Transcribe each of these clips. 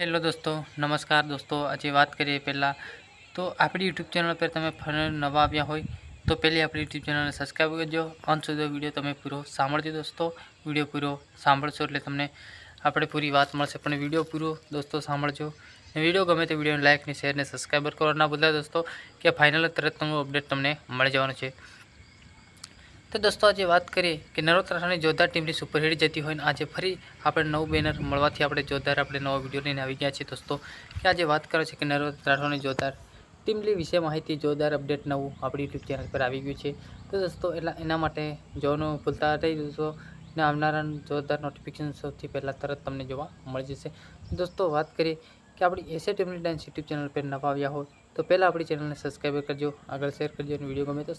Hello દોસ્તો, નમસ્કાર દોસ્તો, આજે વાત કરીએ પહેલાં. તો આપણી યુટ્યુબ ચેનલ પર તમે નવા આવ્યા હોય, તો પહેલી આપણી યુટ્યુબ ચેનલને સબસ્ક્રાઈબ કરજો. અંત સુધી વીડિયો તમે પૂરો સાંભળજો દોસ્તો. વીડિયો પૂરો સાંભળશો એટલે તમને આપણે પૂરી વાત મળશે, પણ વીડિયો પૂરો દોસ્તો સાંભળજો. વીડિયો ગમે તો વિડીયોને લાઇક ને શેર ને સબસ્ક્રાઈબર કરવાના બદલા દોસ્તો, કે ફાઇનલ તરત તમને અપડેટ તમને મળી જવાનું છે. તો દોસ્તો, આજે વાત કરીએ કે નરોત રાઠવાની જોરદાર ટીમની સુપરહિટ જતી હોય ને આજે ફરી આપણે નવું બેનર મળવાથી આપણે જોરદાર આપણે નવો વીડિયો લઈને આવી ગયા છીએ. દોસ્તો, કે આજે વાત કરે છે કે નરોત રાઠવાની જોરદાર ટીમલી વિશે માહિતી, જોરદાર અપડેટ નવું આપણી યુટ્યુબ ચેનલ પર આવી ગયું છે. તો દોસ્તો, એટલા એના માટે જોવાનું ભૂલતા રહી દોસ્તો ને આવનારા જોરદાર નોટિફિકેશન સૌથી પહેલાં તરત તમને જોવા મળી જશે. દોસ્તો, વાત કરીએ કે આપણી એસે ટીમની ડાન્સ યુટ્યુબ ચેનલ પર નવા આવ્યા હોય તો પહેલાં આપણી ચેનલને સબસ્ક્રાઈબ કરજો, આગળ શેર કરજો અને વીડિયો ગમે તો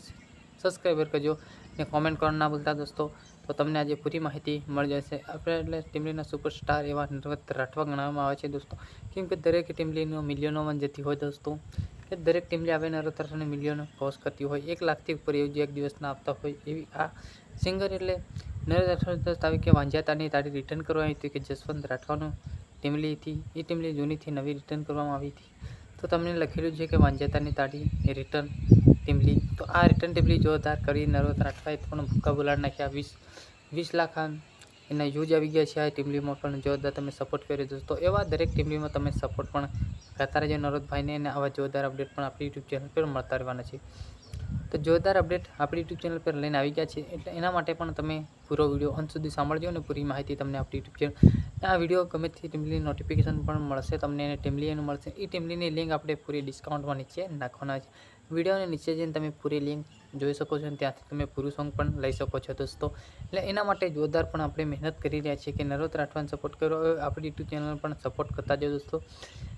સબસ્ક્રાઈબર કરજો ને કોમેન્ટ કરવાનું ના ભૂલતા દોસ્તો. તો તમને આજે પૂરી માહિતી મળી જશે. આપણે એટલે ટીમલીના સુપરસ્ટાર એવા નરવત રાઠવા ગણવામાં આવે છે દોસ્તો. કેમ કે દરેક ટીમલીનો મિલિયનોમાં જતી હોય દોસ્તો. કે દરેક ટીમલી આવે નરવત રાઠવાને મિલિયનો ક્રોસ કરતી હોય. એક લાખથી ઉપર એવું એક દિવસના આપતા હોય એવી આ સિંગર એટલે નરેન્દ્ર આવી કે વાંઝાતાની તારી રિટર્ન કરવા આવી હતી કે જસવંત રાઠવાનું ટીમલી હતી એ ટીમલી જૂનીથી નવી રિટર્ન કરવામાં આવી હતી. તો તમને લખેલું છે કે વાંઝાતાની તાળી રિટર્ન ટીમલી તો આ રિટર્ન ટીમલી જોરદાર કરી નરોત અઠવાએ પણ ભૂક્કા બોલાડ નાખ્યા, વીસ વીસ લાખ એના યુઝ આવી ગયા છે આ ટીમલીમાં પણ જોરદાર તમે સપોર્ટ કર્યો દોસ્તો એવા દરેક ટીમલીમાં તમે સપોર્ટ પણ કરતા રહેજો. નરોદભાઈને અને આવા જોરદાર અપડેટ પણ આપણી યુટ્યુબ ચેનલ પર મળતા રહેવાના છે. તો જોરદાર અપડેટ આપણી યુટ્યુબ ચેનલ પર લઈને આવી ગયા છે, એટલે એના માટે પણ તમે પૂરો વીડિયો અંત સુધી સાંભળજો અને પૂરી માહિતી તમને આપણી યુટ્યુબ ચેનલ આ વીડિયો ગમે તે ટીમલી નોટિફિકેશન પણ મળશે, તમને અને ટીમલી એનું મળશે. એ ટીમલીની લિંક આપણે પૂરી ડિસ્કાઉન્ટમાં નીચે નાખવાના છે. વિડીયોની નીચે જઈને તમે પૂરી લિંક જોઈ શકો છો અને ત્યાંથી તમે પૂરું સોંગ પણ લઈ શકો છો દોસ્તો. એટલે એના માટે જોરદાર પણ આપણે મહેનત કરી રહ્યા છીએ કે નરોત રાઠવાને સપોર્ટ કરો આપણી યુટ્યુબ ચેનલ પણ સપોર્ટ કરતા જાઓ દોસ્તો.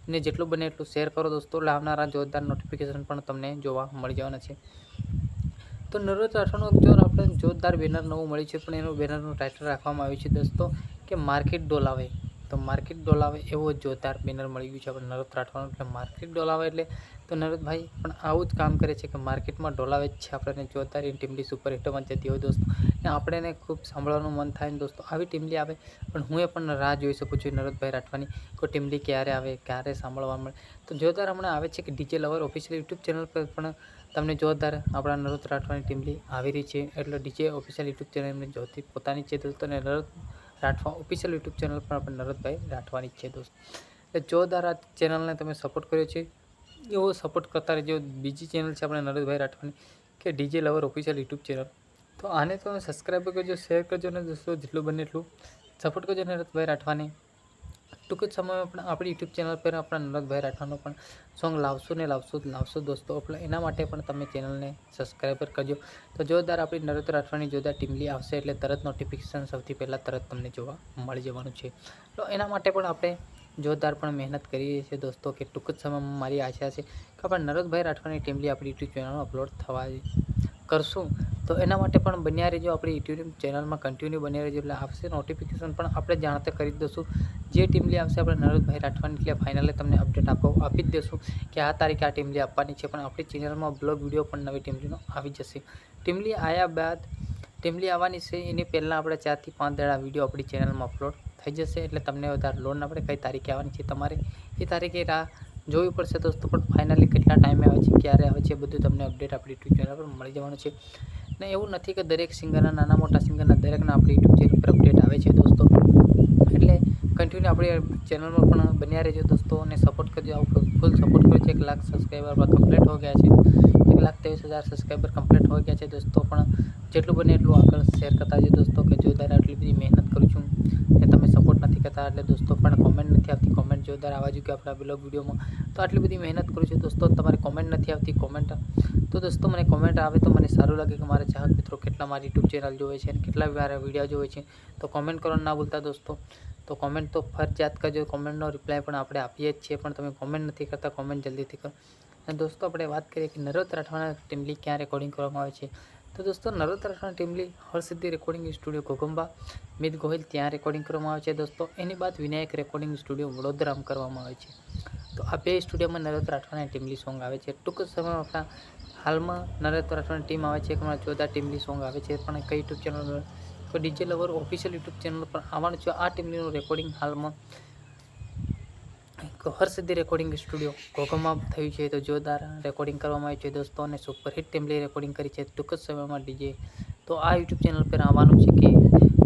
અને જેટલું બને એટલું શેર કરો દોસ્તો. લાવનારા જોરદાર નોટિફિકેશન પણ તમને જોવા મળી જવાના છે. તો નરોત રાઠવાનું જો આપણે જોરદાર બેનર નવું મળ્યું છે. પણ એનું બેનરનું ટાઇટલ રાખવામાં આવ્યું છે દોસ્તો કે માર્કેટ ડોલાવે. તો માર્કેટ ડોલાવે એવો જોરદાર બેનર મળી ગયું છે આપણે નરોત રાઠવાનું. એટલે માર્કેટ ડોલાવે એટલે તો નરોતભાઈ પણ આવું જ કામ કરે છે કે માર્કેટમાં ડોલાવે જ છે આપણને જોરદાર ટીમલી સુપર હિટોમાં જતી હોય દોસ્તો, ને આપણે ખૂબ સાંભળવાનું મન થાય ને દોસ્તો, આવી ટીમલી આવે પણ હું એ પણ રાહ જોઈ શકું છું નરોતભાઈ રાઠવાની. કોઈ ટીમલી ક્યારે આવે, ક્યારે સાંભળવા મળે? તો જોરદાર હમણાં આવે છે કે DJ lover official YouTube channel પર પણ તમને જોરદાર આપણા નરોત રાઠવાની ટીમલી આવી રહી છે. એટલે ડીજે ઓફિશિયલ યુટ્યુબ ચેનલ એમની જોતી પોતાની છે દોસ્તો અને Narot Rathwa official YouTube channel પણ આપણે નરદભાઈ રાઠવાની છે દોસ્ત. એટલે જોરદાર આ ચેનલને તમે સપોર્ટ કર્યો છે, એવો સપોર્ટ કરતા રહેજો. બીજી ચેનલ છે આપણે નરદભાઈ રાઠવાની, કે DJ lover official YouTube channel તો આને તમે સબસ્ક્રાઈબ કરજો શેર કરજો અને દોસ્તો, જેટલું બને એટલું સપોર્ટ કરજો નરદભાઈ રાઠવાની. ટૂંક જ સમયમાં પણ આપણી યુટ્યુબ ચેનલ પર આપણા નરેશભાઈ રાઠવાનું પણ સોંગ લાવશું ને લાવશું લાવશું લાવશો દોસ્તો. એટલે એના માટે પણ તમે ચેનલને સબસ્ક્રાઈબર કરજો. તો જોરદાર આપણી નરદ રાઠવાની જોરદાર ટીમલી આવશે એટલે તરત નોટિફિકેશન સૌથી પહેલાં તરત તમને જોવા મળી જવાનું છે. તો એના માટે પણ આપણે જોરદાર પણ મહેનત કરીએ છીએ દોસ્તો કે ટૂંક જ સમયમાં મારી આશા છે કે આપણા નરદભાઈ રાઠવાની ટીમલી આપણી યુટ્યુબ ચેનલમાં અપલોડ થવા કરશું, તો એના માટે પણ બન્યા રહેજો આપણી યુટ્યુબ ચેનલમાં કન્ટિન્યુ બન્યા રહેજો. એટલે આવશે નોટિફિકેશન પણ આપણે જાણતા કરી જ દઈશું. જે ટીમલી આવશે આપણે નરોદભાઈ રાઠવાની એટલે ફાઇનલે તમને અપડેટ આપો, આપી જ દઈશું કે આ તારીખે આ ટીમલી આપવાની છે. પણ આપણી ચેનલમાં બ્લોગ વીડિયો પણ નવી ટીમલીનો આવી જશે. ટીમલી આવ્યા બાદ ટીમલી આવવાની છે, એની પહેલાં આપણે ચારથી પાંચ દાડા વીડિયો આપણી ચેનલમાં અપલોડ થઈ જશે. એટલે તમને વધારે લોન આપણે કઈ તારીખે આવવાની છે તમારે? એ તારીખે રાહ જોવી પડશે દોસ્તો, પણ ફાઇનલી કેટલા ટાઈમે આવે છે, ક્યારે આવે છે બધું તમને અપડેટ આપણી યુટ્યુબ ચેનલ પર મળી જવાનું છે. ને એવું નથી કે દરેક સિંગરના નાના મોટા સિંગરના દરેકના આપણી યુટ્યુબ ચેનલ પર અપડેટ આવે છે દોસ્તો. એટલે કન્ટિન્યુ આપણી ચેનલમાં પણ બન્યા રહેજો દોસ્તો અને સપોર્ટ કરજો. આવું ફૂલ સપોર્ટ કરે છે, એક લાખ સબસ્ક્રાઈબર કમ્પ્લીટ હો ગયા છે. એક લાખ ત્રેવીસ હજાર સબસ્ક્રાઈબર કમ્પ્લીટ હો ગયા છે દોસ્તો, પણ જેટલું બને એટલું આગળ શેર કરતા જજો દોસ્તો, કે જોરદાર આટલી બધી મહેનત કરું છું ને તમે સપોર્ટ નથી કરતા, એટલે દોસ્તો પણ કોમેન્ટ નથી આવતી. કોમેન્ટ જોરદાર આવવા જોઈએ કે આપણા બ્લોગ વિડીયોમાં, તો આટલી બધી મહેનત કરું છું દોસ્તો તમારી કોમેન્ટ નથી આવતી કોમેન્ટ તો દોસ્તો મને કોમેન્ટ આવે તો મને સારું લાગે કે મારા ચાહક મિત્રો કેટલા મારી યુટ્યુબ ચેનલ જોવે છે અને કેટલા મારા વીડિયો જોવે છે. તો કોમેન્ટ કરવાનું ના ભૂલતા દોસ્તો. તો કોમેન્ટ તો ફરજિયાત કરજો કોમેન્ટનો રિપ્લાય પણ આપણે આપીએ જ છીએ, પણ તમે કોમેન્ટ નથી કરતા કોમેન્ટ જલ્દીથી કરો. અને દોસ્તો આપણે વાત કરીએ કે નરોત રાઠવાના ટીમલી ક્યાં રેકોર્ડિંગ કરવામાં આવે છે. તો દોસ્તો નરોત રાઠવાના ટીમલી હરસિદ્ધિ રેકોર્ડિંગ સ્ટુડિયો ઘોઘંબા. મિત ગોહિલ ત્યાં રેકોર્ડિંગ કરવામાં આવે છે દોસ્તો. એની બાદ વિનાયક રેકોર્ડિંગ સ્ટુડિયો વડોદરામાં કરવામાં આવે છે. તો આ બે સ્ટુડિયોમાં નરોત રાઠવાના ટીમલી સોંગ આવે છે. ટૂંક સમયમાં આપણા હાલમાં રાઠવાની ટીમ આવે છે. હમણાં જોરદાર ટીમલી સોંગ આવે છે. પણ કઈ યુટ્યુબ ચેનલ તો DJ lover official YouTube channel પર આવવાનું છે. આ ટીમલીનું રેકોર્ડિંગ હાલમાં હરસિદ્ધિ રેકોર્ડિંગ સ્ટુડિયો ઘોઘામાં થયું છે. તો જોરદાર રેકોર્ડિંગ કરવામાં આવ્યું છે. દોસ્તો, અને સુપરહિટ ટેમ્પલી રેકોર્ડિંગ કરી છે ટૂંક જ સમયમાં ડીજે તો આ યુટ્યુબ ચેનલ પર આવવાનું છે કે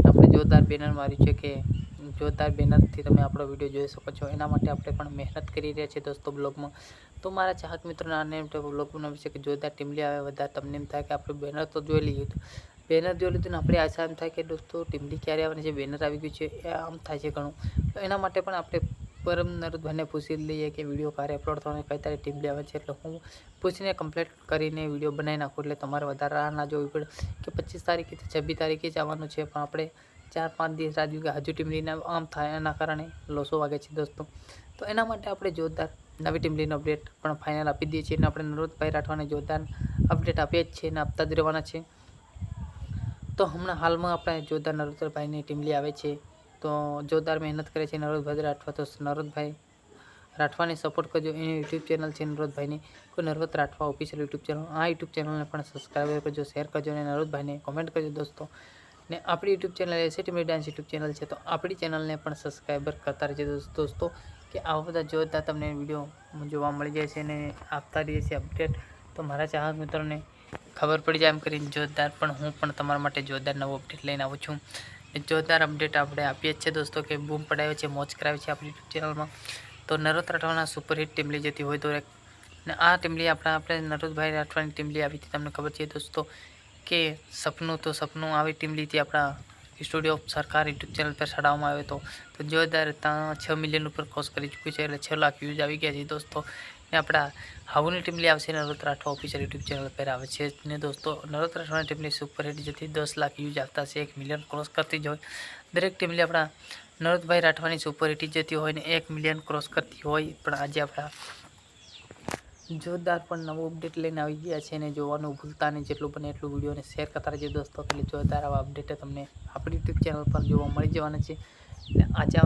આપણે જોરદાર બેનર માર્યું છે કે જોરદાર બેનરથી તમે આપણો વીડિયો જોઈ શકો છો. એના માટે આપણે પણ મહેનત કરી રહ્યા છીએ દોસ્તો બ્લોગમાં તો મારા ચાહક મિત્રોને આને બ્લોગ બનાવ્યું છે કે જોરદાર ટીમલી આવે વધારે તમને એમ થાય કે આપણે બેનર તો જોઈ લઈએ તો બેનર જોઈ લીધું ને આપણે આશા એમ થાય કે દોસ્તો ટીમલી ક્યારે આવવાની છે? બેનર આવી ગયું છે. એ આમ થાય છે ઘણું. એના માટે પણ આપણે પરમ નરદભાઈને પૂછી લઈએ કે વીડિયો ક્યારે અપલોડ થવાનો કઈ તારી ટીમ આવે છે, એટલે હું પૂછીને કમ્પ્લીટ કરીને વીડિયો બનાવી નાખું, એટલે તમારે વધારે રાહ ના જોવી પડે કે પચીસ તારીખે છવ્વીસ તારીખે જ આવવાનું છે, પણ આપણે ચાર પાંચ દિવસ રાહ કે હજુ ટીમલીને આમ થાય, એના કારણે લોસો વાગે છે દોસ્તો. તો એના માટે આપણે જોરદાર નવી ટીમલીનો અપડેટ પણ ફાઇનલ આપી દઈએ છીએ અને આપણે નરોદભાઈ રાઠવાને જોરદાર અપડેટ આપીએ જ છીએ અને આપતા જ રહેવાના છે. તો હમણાં હાલમાં આપણે જોરદાર નરોદભાઈની ટીમલી આવે છે. તો જોરદાર મહેનત કરે છે નરોદભાઈ રાઠવા તો નરોદભાઈ રાઠવાને સપોર્ટ કરજો. એની યુટ્યુબ ચેનલ છે નરોદભાઈની. કોઈ Narod Rathwa official YouTube channel આ યુટ્યુબ ચેનલને પણ સબસ્ક્રાઈબ કરજો શેર કરજો અને નરોદભાઈને કોમેન્ટ કરજો દોસ્તો. ને આપણી યુટ્યુબ ચેનલ એસેટી ટીમી ડાન્સ યુટ્યુબ ચેનલ છે, તો આપણી ચેનલને પણ સબસ્ક્રાઈબર કરતા રહેજો દોસ્તો કે આવા બધા જોરદાર તમને વીડિયો જોવા મળી જાય છે અને આપતા રહીએ છીએ અપડેટ તો મારા ચાહક મિત્રોને ખબર પડી જાય એમ કરીને જોરદાર પણ હું પણ તમારા માટે જોરદાર નવો અપડેટ લઈને આવું છું. જોરદાર અપડેટ આપણે આપીએ છીએ દોસ્તો કે બૂમ પડાવે છે, મોજ કરાવે છે આપણી યુટ્યુબ ચેનલમાં તો નરોદ રાઠવાના સુપરહિટ ટીમલી જતી હોય તો ને આ ટીમલી આપણા આપણે નરોદભાઈ રાઠવાની ટીમલી આવી હતી, તમને ખબર છે દોસ્તો કે સપનું તો સપનું આવી ટીમલીથી આપણા સ્ટુડિયો સરકાર યુટ્યુબ ચેનલ પર ચડાવવામાં આવ્યો હતો. તો જોરદાર ત્યાં છ મિલિયન ઉપર ક્રોસ કરી ચૂક્યું છે, એટલે છ લાખ વ્યૂઝ આવી ગયા છે દોસ્તો. ને આપણા હાવુની ટીમલી આવશે Narod Rathwa official YouTube channel પર આવે છે. ને દોસ્તો નરોદ રાઠવાની ટીમલી સુપરહિટ જતી દસ લાખ વ્યૂઝ આવતા છે, એક મિલિયન ક્રોસ કરતી જ હોય. દરેક ટીમલી આપણા નરોદભાઈ રાઠવાની સુપર હિટ જતી હોય ને એક મિલિયન ક્રોસ કરતી હોય. પણ આજે આપણા જોરદાર પણ નવો અપડેટ લઈને આવી ગયા છે અને જોવાનું ભૂલતા નહીં. જેટલું બને એટલું વિડીયોને શેર કરતા રહેજો દોસ્તો. એટલે જોરદાર આવા અપડેટ તમને આપણી યુટ્યુબ ચેનલ પર જોવા મળી જવાના છે. અને આજે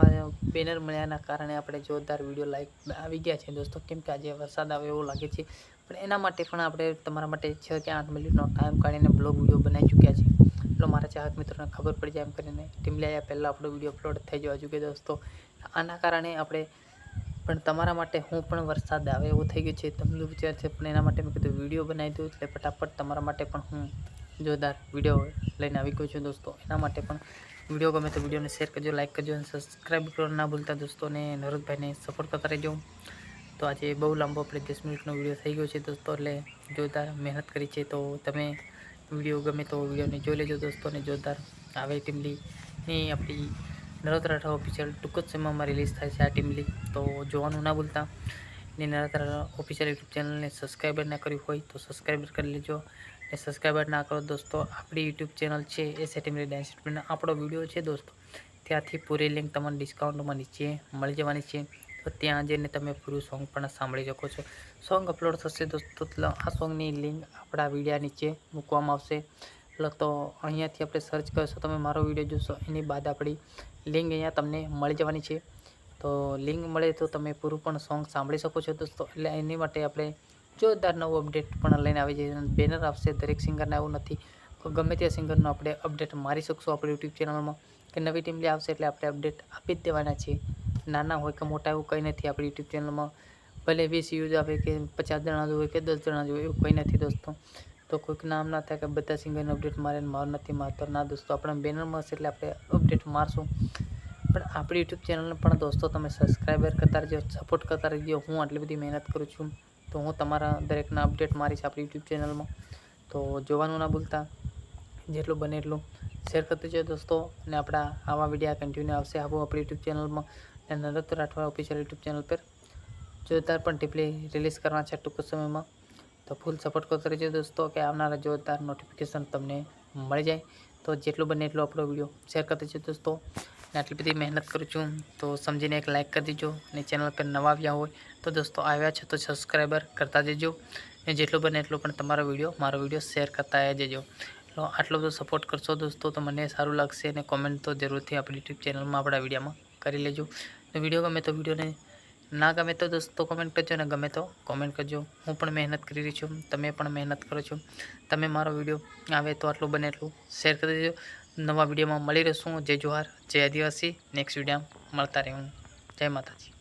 બેનર મળ્યાના કારણે આપણે જોરદાર વીડિયો લાઈક આવી ગયા છે. દોસ્તો, કેમ કે આજે વરસાદ આવે એવું લાગે છે. પણ એના માટે પણ આપણે તમારા માટે છ કે આઠ મિનિટનો ટાઈમ કાઢીને બ્લોગ વીડિયો બનાવી ચૂક્યા છે. એટલો મારા ચાહક મિત્રોને ખબર પડી જાય એમ કરીને ટીમલી આવ્યા પહેલાં આપણો વીડિયો અપલોડ થઈ જવા જોઈએ દોસ્તો. આના કારણે આપણે પણ તમારા માટે હું પણ વરસાદ આવે એવો થઈ ગયો છે. તમને વિચાર છે, પણ એના માટે મેં કીધું વીડિયો બનાવી દઉં એટલે ફટાફટ તમારા માટે પણ હું જોરદાર વીડિયો લઈને આવી ગયો છું દોસ્તો. એના માટે પણ વીડિયો ગમે તો વિડીયોને શેર કરજો લાઇક કરજો અને સબસ્ક્રાઈબ કરવા ના ભૂલતા દોસ્તોને નરોદભાઈને સપોર્ટ કરતા રહેજો. તો આજે બહુ લાંબો આપણે દસ મિનિટનો વીડિયો થઈ ગયો છે દોસ્તો, એટલે જોરદાર મહેનત કરી છે. તો તમે વીડિયો ગમે તો વિડીયોને જોઈ લેજો દોસ્તોને જોરદાર આવે ટીમલીની આપણી નરોદ રાઠવા ઓફિશિયલ ટૂંક જ સમયમાં રિલીઝ થાય છે આ ટીમલી તો જોવાનું ના ભૂલતા. ને નરોદ રાઠવા ઓફિશિયલ યુટ્યુબ ચેનલને સબસ્ક્રાઈબર ના કર્યું હોય તો સબસ્ક્રાઈબર કરી લેજો. ને સબસ્ક્રાઈબર ના કરો દોસ્તો. આપણી યુટ્યુબ ચેનલ છે એ સેટિંગલી ડાન્સ આપણો વીડિયો છે દોસ્તો. ત્યાંથી પૂરી લિંક તમને ડિસ્કાઉન્ટમાં નીચે મળી જવાની છે. તો ત્યાં જઈને તમે પૂરું સોંગ પણ સાંભળી શકો છો. સોંગ અપલોડ થશે દોસ્તો આ સોંગની લિંક આપણા વિડીયા નીચે મૂકવામાં આવશે. એટલે તો અહીંયાથી આપણે સર્ચ કરશો તમે મારો વીડિયો જોશો, એની બાદ આપણી લિંક અહીંયા તમને મળી જવાની છે. તો લિંક મળે તો તમે પૂરું પણ સોંગ સાંભળી શકો છો દોસ્તો. એટલે એની માટે આપણે જોરદાર નવું અપડેટ પણ લઈને આવી જઈએ બેનર આવશે દરેક સિંગરને એવું નથી ગમે તે સિંગરનો આપણે અપડેટ મારી શકશું આપણે યુટ્યુબ ચેનલમાં કે નવી ટીમ લે આવશે એટલે આપણે અપડેટ આપી જ દેવાના છીએ. નાના હોય કે મોટા એવું કંઈ નથી આપણી યુટ્યુબ ચેનલમાં ભલે વીસ યુઝ આવે કે પચાસ જણા હોય કે દસ જણા જોઈએ એવું કંઈ નથી દોસ્તો. તો કોઈક નામ ના થાય કે બધા સિંગરને અપડેટ મારે મારું નથી મારતો ના દોસ્તો, આપણે બેનરમાં મળશે એટલે આપણે અપડેટ મારશું. પણ આપણી યુટ્યુબ ચેનલને પણ દોસ્તો તમે સબસ્ક્રાઈબર કરતા રહેજો સપોર્ટ કરતા રહેજો, હું આટલી બધી મહેનત કરું છું. તો હું તમારા દરેકના અપડેટ મારીશ આપણી યુટ્યુબ ચેનલમાં તો જોવાનું ના ભૂલતા. જેટલું બને એટલું શેર કરતું છે દોસ્તો. અને આપણા આવા વિડીયા કન્ટિન્યુ આવશે આવું આપણી યુટ્યુબ ચેનલમાં અને Narat Rathwa official YouTube channel પર. જોરદાર પણ ટીપલી રિલીઝ કરવાના છે ટૂંક સમયમાં, તો ફૂલ સપોર્ટ કરતો રહેજો દોસ્તો કે આવનારા જોરદાર નોટિફિકેશન તમને મળી જાય. તો જેટલું બને એટલું આપણો વીડિયો શેર કરતો છે દોસ્તો. આટલી બધી મહેનત કરું છું. તો સમજીને એક લાઇક કરી દેજો અને ચેનલ પર નવા આવ્યા હોય તો દોસ્તો આવ્યા છે તો સબસ્ક્રાઈબર કરતા જજો. અને જેટલું બને એટલું પણ તમારો વીડિયો મારો વીડિયો શેર કરતા જજો. તો આટલો બધો સપોર્ટ કરશો દોસ્તો તો મને સારું લાગશે અને કોમેન્ટ તો જરૂરથી આપણી યુટ્યુબ ચેનલમાં આપણા વિડીયોમાં કરી લેજો. વીડિયો ગમે તો વિડીયોને ના ગમે તો દોસ્તો કોમેન્ટ કરજો ને ગમે તો. કોમેન્ટ કરજો. હું પણ મહેનત કરી રહી છું. તમે પણ મહેનત કરો છો. તમે મારો વીડિયો આવે તો આટલું બને એટલું શેર કરી દેજો. નવા વિડીયોમાં મળી રહેશું. જય જોહાર જય આદિવાસી. નેક્સ્ટ વીડિયો મળતા રહેવું. જય માતાજી.